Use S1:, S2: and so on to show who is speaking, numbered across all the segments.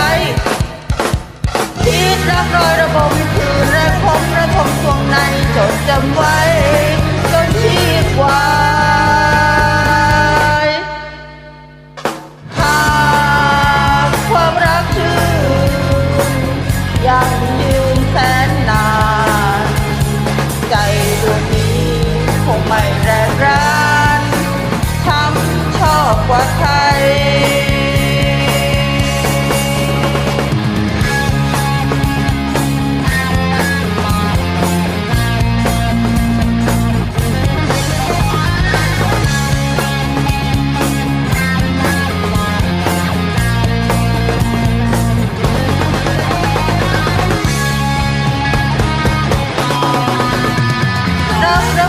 S1: ว้คิดรักรอยระบมคือระคมระคมทวงในจดจำไว้จนชีพวายหากความรักชื่อยังยืนแสนนาน ใจดวงนี้คงไม่แรง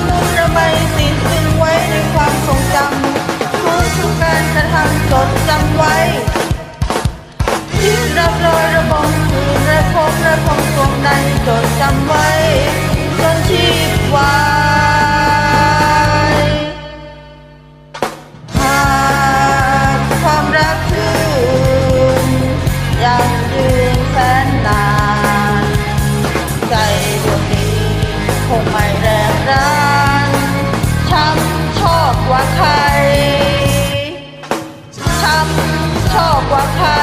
S1: มุกจะไม่ติดตึงไว้ในความทรงจำทุกทุกการกระทำจดจำไว้ที่รับรอยระบมคืนแะพบและพงตรงในจดจำไว้ 啊